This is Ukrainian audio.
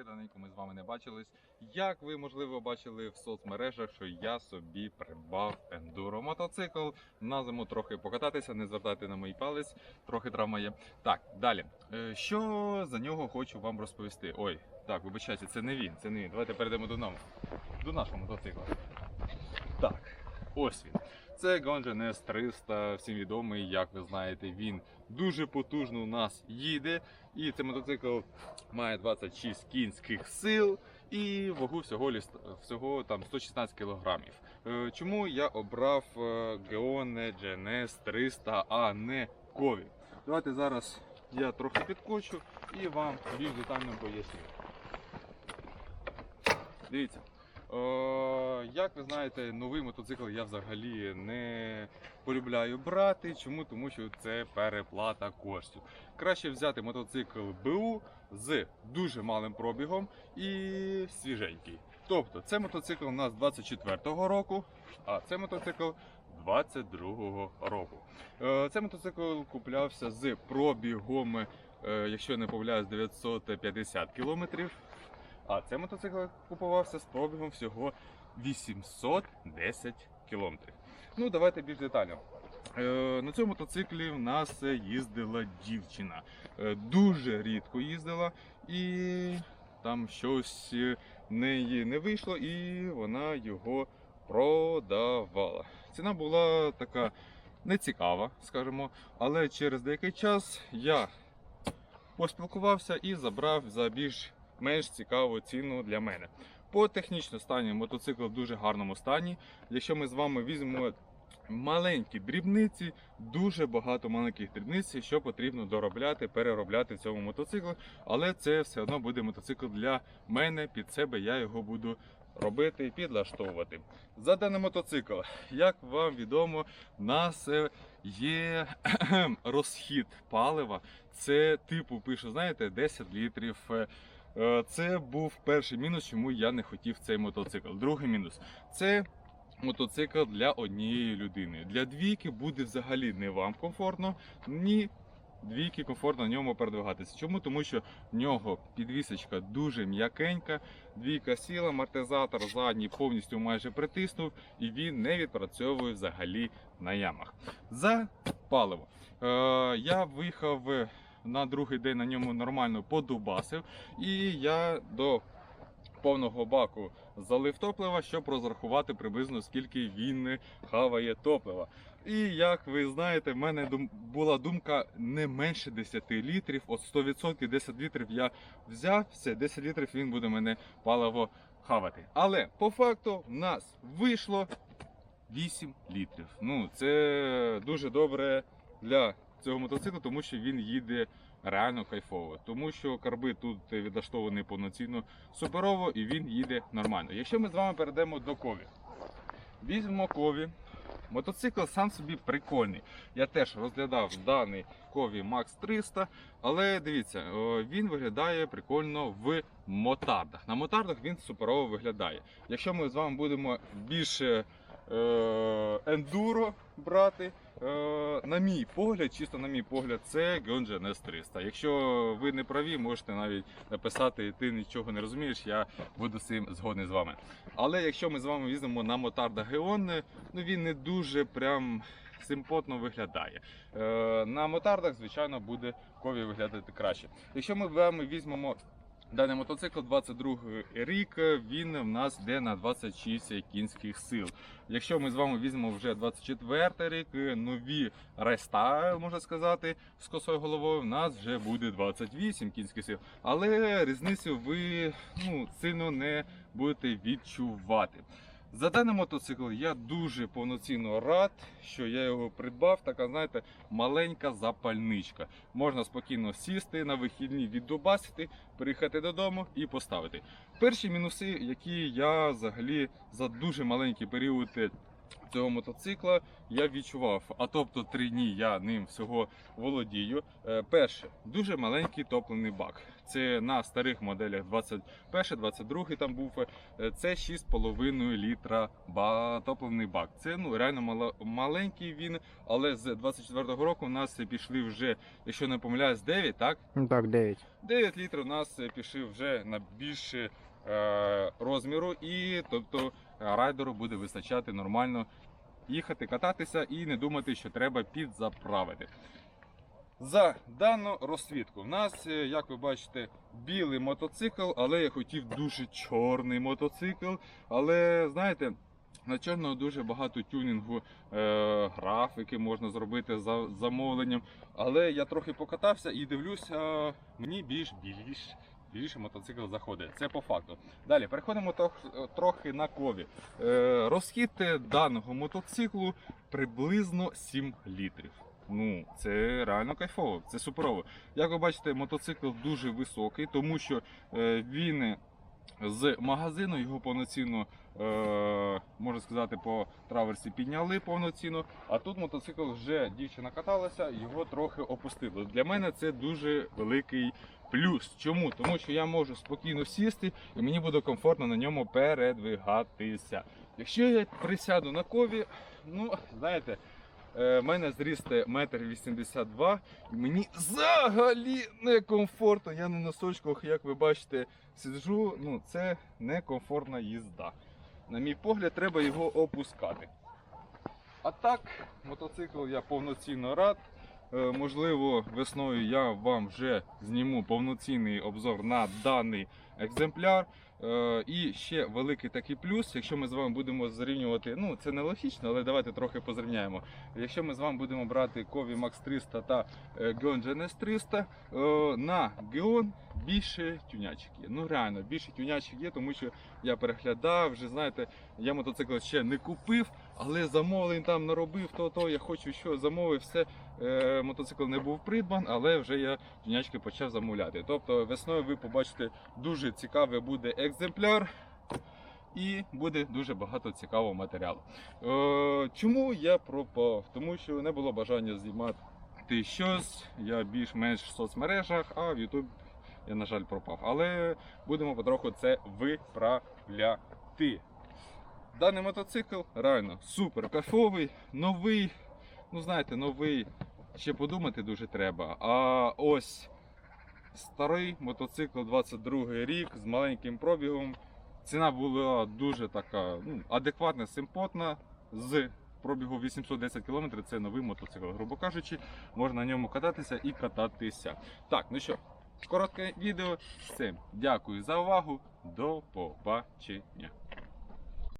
роки давненько ми з вами не бачились. Як ви, можливо, бачили в соцмережах, що я собі придбав ендуро мотоцикл на зиму трохи покататися, не звертайте на мій палець, трохи травма є. Так, далі. Е, Що за нього хочу вам розповісти? Ой, так, вибачайте, це не він, це не він. Давайте перейдемо до нам, до нашого мотоцикла. Так, ось. Це Gonjan S300, всім відомий, як ви знаєте, він дуже потужно у нас їде. І цей мотоцикл має 26 кінських сил і вагу всього, всього там 116 кілограмів. Е, Чому я обрав Geone GNS 300, а не Кові? Давайте зараз я трохи підкочу і вам більш детально поясню. Дивіться. Як ви знаєте, новий мотоцикл я взагалі не полюбляю брати. Чому? Тому що це переплата коштів. Краще взяти мотоцикл БУ з дуже малим пробігом і свіженький. Тобто, це мотоцикл у нас 24-го року, а це мотоцикл 22-го року. Е, Цей мотоцикл куплявся з пробігом, е, якщо не помиляюсь, 950 кілометрів. А цей мотоцикл купувався з пробігом всього 810 кілометрів. Ну, давайте більш детально. Е, На цьому мотоциклі в нас їздила дівчина. Е, Дуже рідко їздила, і там щось в неї не вийшло, і вона його продавала. Ціна була така нецікава, скажімо, але через деякий час я поспілкувався і забрав за більш менш цікаву ціну для мене. По технічному стані мотоцикл в дуже гарному стані. Якщо ми з вами візьмемо маленькі дрібниці, дуже багато маленьких дрібниць, що потрібно доробляти, переробляти в цьому мотоциклу, але це все одно буде мотоцикл для мене під себе. Я його буду робити і підлаштовувати. За даний мотоцикл, як вам відомо, в нас е, є розхід палива. Це типу пишу, знаєте, 10 літрів. Е, Це був перший мінус, чому я не хотів цей мотоцикл. Другий мінус це мотоцикл для однієї людини. Для двійки буде взагалі не вам комфортно, ні двійки комфортно на ньому передвигатися. Чому? Тому що в нього підвісочка дуже м'якенька, двійка сіла, амортизатор задній повністю майже притиснув, і він не відпрацьовує взагалі на ямах. За паливо. Е, я виїхав на другий день на ньому нормально подубасив, і я до повного баку залив топлива, щоб розрахувати приблизно скільки він хаває топлива. І як ви знаєте, в мене дум- була думка не менше 10 літрів. От 100% 10 літрів я взяв, все 10 літрів він буде мене паливо хавати. Але по факту в нас вийшло 8 літрів. Ну це дуже добре для цього мотоциклу, тому що він їде реально кайфово. Тому що карби тут відлаштовані повноцінно суперово і він їде нормально. Якщо ми з вами перейдемо до кові, візьмемо кові. Мотоцикл сам собі прикольний. Я теж розглядав даний Кові Max 300, але дивіться, він виглядає прикольно в мотардах. На мотардах він суперово виглядає. Якщо ми з вами будемо більше е, ендуро брати, е, на мій погляд, чисто на мій погляд, це Gionja NS 300. Якщо ви не праві, можете навіть написати, ти нічого не розумієш, я буду цим згодний з вами. Але якщо ми з вами візьмемо на мотарда Геон, ну він не дуже прям симпотно виглядає. Е, на мотардах, звичайно, буде кові виглядати краще. Якщо ми візьмемо даний мотоцикл 22 рік, він в нас йде на 26 кінських сил. Якщо ми з вами візьмемо вже 24 рік, нові реста, можна сказати, з косою головою, в нас вже буде 28 кінських сил. Але різницю ви ну, сильно не будете відчувати. За даний мотоцикл я дуже повноцінно рад, що я його придбав. Така, знаєте, маленька запальничка. Можна спокійно сісти на вихідні, віддобасити, приїхати додому і поставити. Перші мінуси, які я взагалі за дуже маленький період цього мотоцикла я відчував. А тобто три дні я ним всього володію. Е, Перше, дуже маленький топливний бак. Це на старих моделях 21, 22 там був. е, Це 6,5 літра топливний бак. Це ну реально мало, маленький він, але з 24-го року у нас пішли вже, якщо не помиляюсь, 9, так? Ну так, 9. 9 літрів у нас пішли вже на більше е, розміру, і тобто райдеру буде вистачати нормально їхати, кататися і не думати, що треба підзаправити. За дану розсвітку. У нас, е, як ви бачите, білий мотоцикл, але я хотів дуже чорний мотоцикл. Але знаєте, на чорного дуже багато тюнінгу, е, графіки можна зробити за замовленням. Але я трохи покатався і дивлюся, мені більш більш більше мотоцикл заходить. Це по факту. Далі переходимо трохи на кові. Е, розхід даного мотоциклу приблизно 7 літрів. Ну, це реально кайфово, це суперово. Як ви бачите, мотоцикл дуже високий, тому що е, він з магазину його повноцінно, е, можна сказати, по траверсі підняли повноцінно. А тут мотоцикл вже дівчина каталася, його трохи опустило. Для мене це дуже великий плюс. Чому? Тому що я можу спокійно сісти і мені буде комфортно на ньому передвигатися. Якщо я присяду на кові, ну знаєте. Е, мене зрісте 1,82 м і мені взагалі некомфортно. Я на носочках, як ви бачите, сиджу. Ну, це некомфортна їзда. На мій погляд, треба його опускати. А так, мотоцикл я повноцінно рад. Е, Можливо, весною я вам вже зніму повноцінний обзор на даний екземпляр. Е, І ще великий такий плюс, якщо ми з вами будемо зрівнювати, ну це не логічно, але давайте трохи позрівняємо. Якщо ми з вами будемо брати Кові Max 300 та е, Geon GNS 300, е, на Geon більше тюнячок є. Ну реально, більше тюнячок є, тому що я переглядав, вже знаєте, я мотоцикл ще не купив, але замовлень там наробив, то то я хочу, що замовив все. Е, мотоцикл не був придбан, але вже я тюнячки почав замовляти. Тобто весною ви побачите дуже цікавий буде екземпляр. І буде дуже багато цікавого матеріалу. Е, чому я пропав? Тому що не було бажання знімати щось. Я більш-менш в соцмережах, а в YouTube я, на жаль, пропав. Але будемо потроху це виправляти. Даний мотоцикл реально супер кайфовий, новий. Ну, знаєте, новий. Ще подумати дуже треба. А ось старий мотоцикл 22 рік з маленьким пробігом. Ціна була дуже така ну, адекватна, симпотна. З пробігу 810 км це новий мотоцикл, грубо кажучи, можна на ньому кататися і кататися. Так, ну що, коротке відео. Всім дякую за увагу. До побачення.